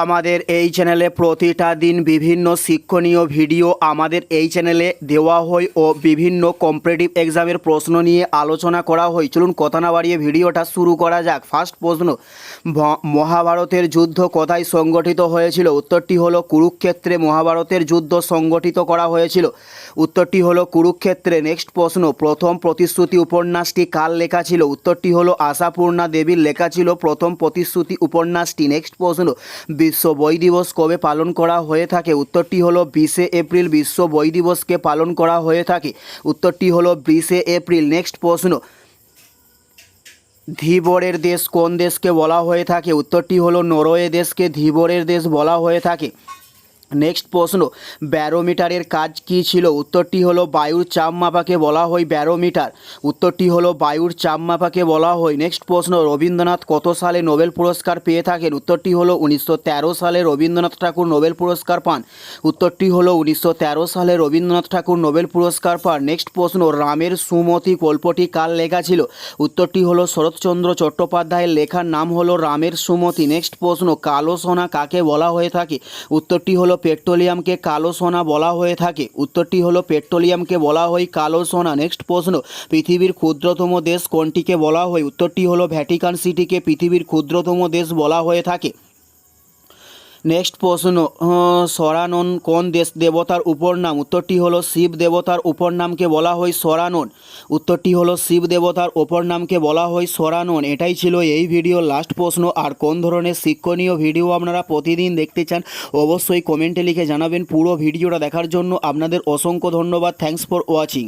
আমাদের এই চ্যানেলে প্রতিটা দিন বিভিন্ন শিক্ষণীয় ভিডিও আমাদের এই চ্যানেলে দেওয়া হয় ও বিভিন্ন কম্পিটিটিভ এক্সামের প্রশ্ন নিয়ে আলোচনা করা হয়। চলুন কথা না বাড়িয়ে ভিডিওটা শুরু করা যাক। ফার্স্ট প্রশ্ন মহাভারতের যুদ্ধ কোথায় সংগঠিত হয়েছিল? উত্তরটি হলো কুরুক্ষেত্রে মহাভারতের যুদ্ধ সংগঠিত করা হয়েছিল। উত্তরটি হলো কুরুক্ষেত্রে। নেক্সট প্রশ্ন, প্রথম প্রতিশ্রুতি উপন্যাসটি কার লেখা ছিল? উত্তরটি হলো আশাপূর্ণা দেবীর লেখা ছিল প্রথম প্রতিশ্রুতি উপন্যাসটি। নেক্সট প্রশ্ন বিশ্ব বই দিবস কবে পালন করা হয়ে থাকে? উত্তরটি হলো বিশে এপ্রিল, বিশ্ব বই দিবসকে পালন করা হয়ে থাকে। উত্তরটি হলো বিশে এপ্রিল, নেক্সট প্রশ্ন। ধীবরের দেশ কোন দেশকে বলা হয়ে থাকে? উত্তরটি হলো নরওয়ে দেশকে ধীবরের দেশ বলা হয়ে থাকে। নেক্সট প্রশ্ন, ব্যারোমিটারের কাজ কী ছিল? উত্তরটি হলো বায়ুর চাপ মাপাকে বলা হয় ব্যারোমিটার। উত্তরটি হলো বায়ুর চাপ মাপাকে বলা হয়। নেক্সট প্রশ্ন, রবীন্দ্রনাথ কত সালে নোবেল পুরস্কার পেয়ে থাকেন? উত্তরটি হলো উনিশশো তেরো সালে রবীন্দ্রনাথ ঠাকুর নোবেল পুরস্কার পান। উত্তরটি হলো উনিশশো তেরো সালে রবীন্দ্রনাথ ঠাকুর নোবেল পুরস্কার পান। নেক্সট প্রশ্ন, রামের সুমতি গল্পটি কার লেখা ছিল? উত্তরটি হলো শরৎচন্দ্র চট্টোপাধ্যায়ের লেখার নাম হলো রামের সুমতি। নেক্সট প্রশ্ন, কালো সোনা কাকে বলা হয়ে থাকে? উত্তরটি হলো পেট্রোলিয়ামকে কালো সোনা বলা হয়ে থাকে। উত্তরটি হলো পেট্রোলিয়ামকে বলা হয় কালো সোনা। নেক্সট প্রশ্ন, পৃথিবীর ক্ষুদ্রতম দেশ কোনটিকে বলা হয়? উত্তরটি হলো ভ্যাটিকান সিটিকে পৃথিবীর ক্ষুদ্রতম দেশ বলা হয়ে থাকে। নেক্সট প্রশ্ন সরানন কোন দেশ দেবতার উপর নাম? উত্তরটি হলো শিব দেবতার উপর নামকে বলা হয় সরানন উত্তরটি হলো শিব দেবতার উপর নামকে বলা হয় সরানন এটাই ছিল এই ভিডিও লাস্ট প্রশ্ন। আর কোন ধরনের শিক্ষণীয় ভিডিও আপনারা প্রতিদিন দেখতে চান, অবশ্যই কমেন্টে লিখে জানাবেন পুরো ভিডিওটা দেখার জন্য। আপনাদের অসংখ্য ধন্যবাদ। Thanks for watching